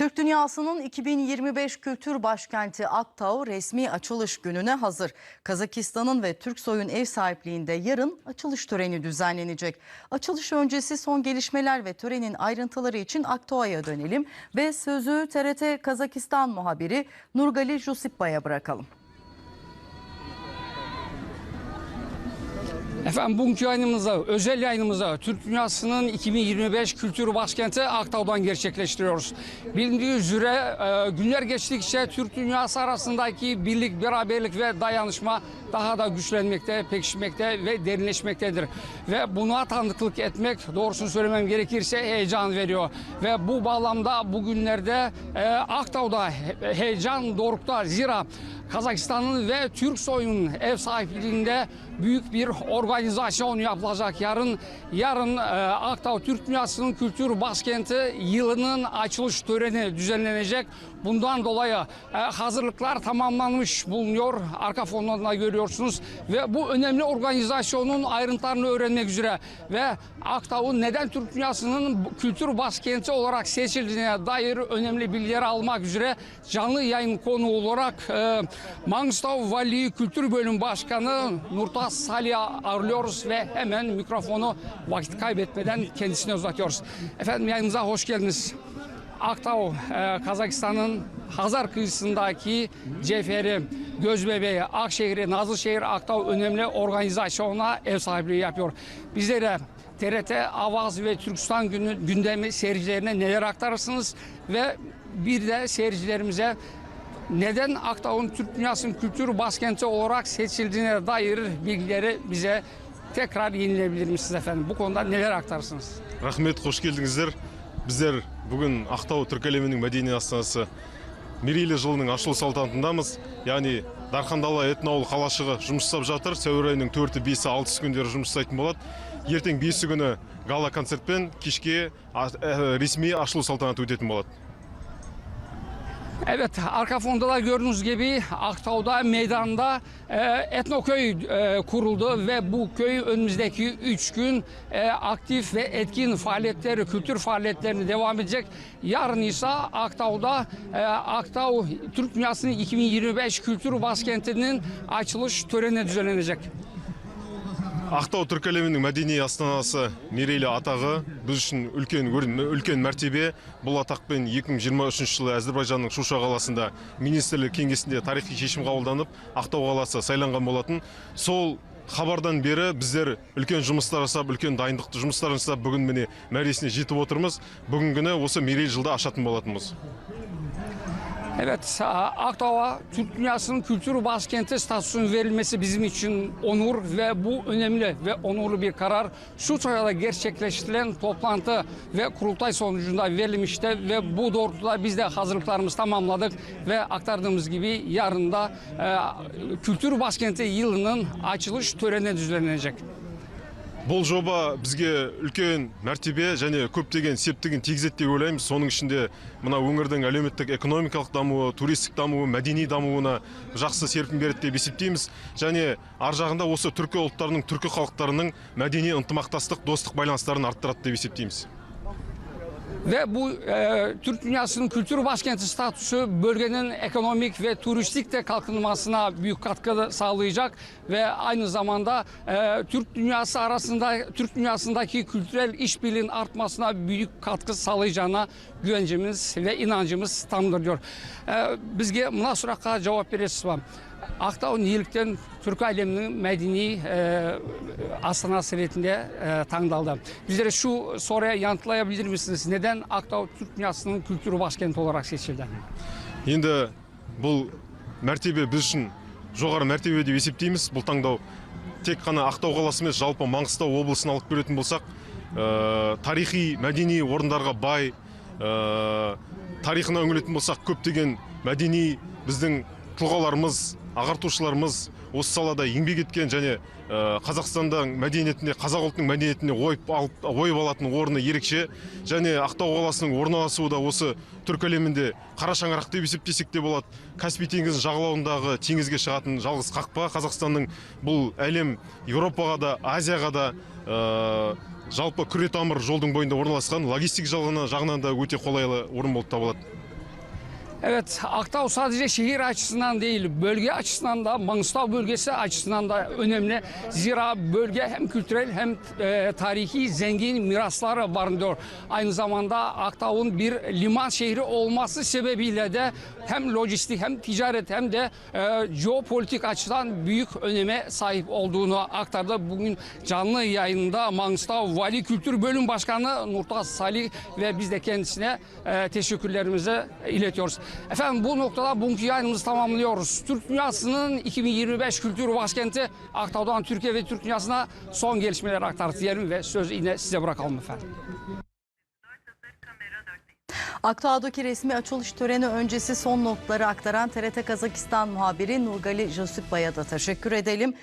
Türk dünyasının 2025 kültür başkenti Aktau resmi açılış gününe hazır. Kazakistan'ın ve Türksoy'un ev sahipliğinde yarın açılış töreni düzenlenecek. Açılış öncesi son gelişmeler ve törenin ayrıntıları için Aktau'ya dönelim ve sözü TRT Kazakistan muhabiri Nurgali Jusipba'ya bırakalım. Efendim bugünkü yayınımızda, özel yayınımızda Türk Dünyası'nın 2025 Kültür Başkenti Aktau'dan gerçekleştiriyoruz. Bilindiği üzere e, günler geçtikçe Türk Dünyası arasındaki birlik, beraberlik ve dayanışma daha da güçlenmekte, pekişmekte ve derinleşmektedir. Ve buna tanıklık etmek doğrusunu söylemem gerekirse heyecan veriyor. Ve bu bağlamda bugünlerde e, Aktau'da he- heyecan dorukta. Zira Kazakistan'ın ve Türksoy'un ev sahipliğinde büyük bir organizasyon yapılacak. Yarın yarın e, Aktau Türk Dünyası'nın kültür başkenti yılının açılış töreni düzenlenecek. Bundan dolayı e, hazırlıklar tamamlanmış bulunuyor. Arka fonlarında görüyorsunuz ve bu önemli organizasyonun ayrıntılarını öğrenmek üzere ve Aktau'nun neden Türk Dünyası'nın kültür başkenti olarak seçildiğine dair önemli bilgiler almak üzere canlı yayın konu olarak e, Mangistau Valiliği Kültür Bölüm Başkanı Nurtaş Salih'i ağırlıyoruz ve hemen mikrofonu vakit kaybetmeden kendisine uzatıyoruz. Efendim yayınımıza hoş geldiniz. Aktau, e, Kazakistan'ın Hazar kıyısındaki Ceferi, Gözbebeği, Akşehir'i, Nazlışehir, Aktau önemli organizasyona ev sahipliği yapıyor. Bizlere TRT, Avaz ve Türkistan günü, gündemi seyircilerine neler aktarırsınız ve bir de seyircilerimize neden Aktau'nun Türk Dünyası'nın kültür başkenti olarak seçildiğine dair bilgileri bize tekrar yenilebilir misiniz efendim? Bu konuda neler aktarırsınız? рахмет қош келдіңіздер біздер бүгін ақтау түркі әлемінің мәдени астанасы мерейлі жылының ашылу салтанатындамыз яғни дархандала этноауыл қалашығы жұмыс жасап жатыр. Сәуір айының төрті бесі алтысы күндері жұмыс жасайтын болады. Ертең бесі күні гала концертпен кешке ә, ресми ашылу салтанаты өтетін болады. Evet, arka fonda da gördüğünüz gibi Aktau'da meydanda e, etnoköy e, kuruldu ve bu köy önümüzdeki üç gün e, aktif ve etkin faaliyetleri, kültür faaliyetlerini devam edecek. Yarın ise Aktau'da e, Aktau Türk Dünyası'nın 2025 Kültür Başkenti'nin açılış töreni düzenlenecek. Ақтау түркі әлемінің мәдени астанасы мерейлі атағы біз үшін үлкен үлкен мәртебе. Бұл атақпен 2023 жылы әзірбайжанның шуша қаласында министрлік кеңесінде тарихи шешім қабылданып ақтау қаласы сайланған болатын. Сол хабардан бері біздер үлкен жұмыстар жасап үлкен дайындықты жұмыстар жасап бүгін міне мәресіне жетіп отырмыз. Бүгінгі күні осы мерейлі жылда ашатын болатынбыз. Evet, Aktau'a Türk Dünyası'nın kültür başkenti statüsünün verilmesi bizim için onur ve bu önemli ve onurlu bir karar. Şuçaya'da gerçekleştirilen toplantı ve kurultay sonucunda verilmişti ve bu doğrultuda biz de hazırlıklarımızı tamamladık ve aktardığımız gibi yarın da e, kültür başkenti yılının açılış töreni düzenlenecek. Бұл жоба бізге үлкен мәртебе және көптеген септігін тигізеді деп ойлаймыз. Соның ішінде мына өңірдің әлеуметтік экономикалық дамуы туристік дамуы мәдени дамуына жақсы серпін береді деп есептейміз. Және ар жағында осы түркі ұлттарының түркі халықтарының мәдени ынтымақтастық достық байланыстарын арттырады деп есептейміз. Ve bu e, Türk dünyasının kültür başkenti statüsü bölgenin ekonomik ve turistik de kalkınmasına büyük katkı sağlayacak ve aynı zamanda e, Türk dünyası arasında Türk dünyasındaki kültürel işbirliğin artmasına büyük katkı sağlayacağına güvencimiz ve inancımız tamdır diyor. E, bizge münasıraqa cevap beresiz. Aktau неліктен түркі әлемінің мәдени астанасы ретінде таңдалды. Bizlere şu soruya yanıtlayabilir misiniz? Neden Aktau Türk dünyasının kültür başkenti olarak seçildi? енді бұл мәртебе біз үшін жоғары мәртебе деп есептейміз бұл таңдау тек қана ақтау қаласы емес жалпы маңғыстау облысын алып көретін болсақ тарихи мәдени орындарға бай тарихына үңілетін болсақ көптеген мәдени біздің тұлғаларымыз ағартушыларымыз осы салада еңбек еткен және ә, қазақстанның мәдениетіне қазақ ұлтының мәдениетіне ойып, алып, алатын орны ерекше. Және ақтау қаласының орналасуы да осы түркі әлемінде қара шаңырақ деп есептесек те болады. Каспий теңізінің жағалауындағы теңізге шығатын жалғыз қақпа қазақстанның бұл әлем еуропаға да азияға да ә, жалпы күре тамыр жолдың бойында орналасқан. Логистик жағынан да өте қолайлы орын болып табылады. Evet, Aktav sadece şehir açısından değil, bölge açısından da, Mangıstav bölgesi açısından da önemli. Zira bölge hem kültürel hem e, tarihi zengin mirasları barındırıyor. Aynı zamanda Aktav'ın bir liman şehri olması sebebiyle de hem lojistik hem ticaret hem de e, jeopolitik açıdan büyük öneme sahip olduğunu aktardı. Bugün canlı yayında Mangıstav Vali Kültür Bölüm Başkanı Nurtaz Salih ve biz de kendisine e, teşekkürlerimizi iletiyoruz. Efendim bu noktada bugünkü yayınımızı tamamlıyoruz. Türk Dünyası'nın 2025 Kültür Başkenti Aktav'dan Türkiye ve Türk Dünyası'na son gelişmeleri aktardık diyelim ve sözü yine size bırakalım efendim. Aktau'daki resmi açılış töreni öncesi son notları aktaran TRT Kazakistan muhabiri Nurgali Josipbay'a da teşekkür edelim.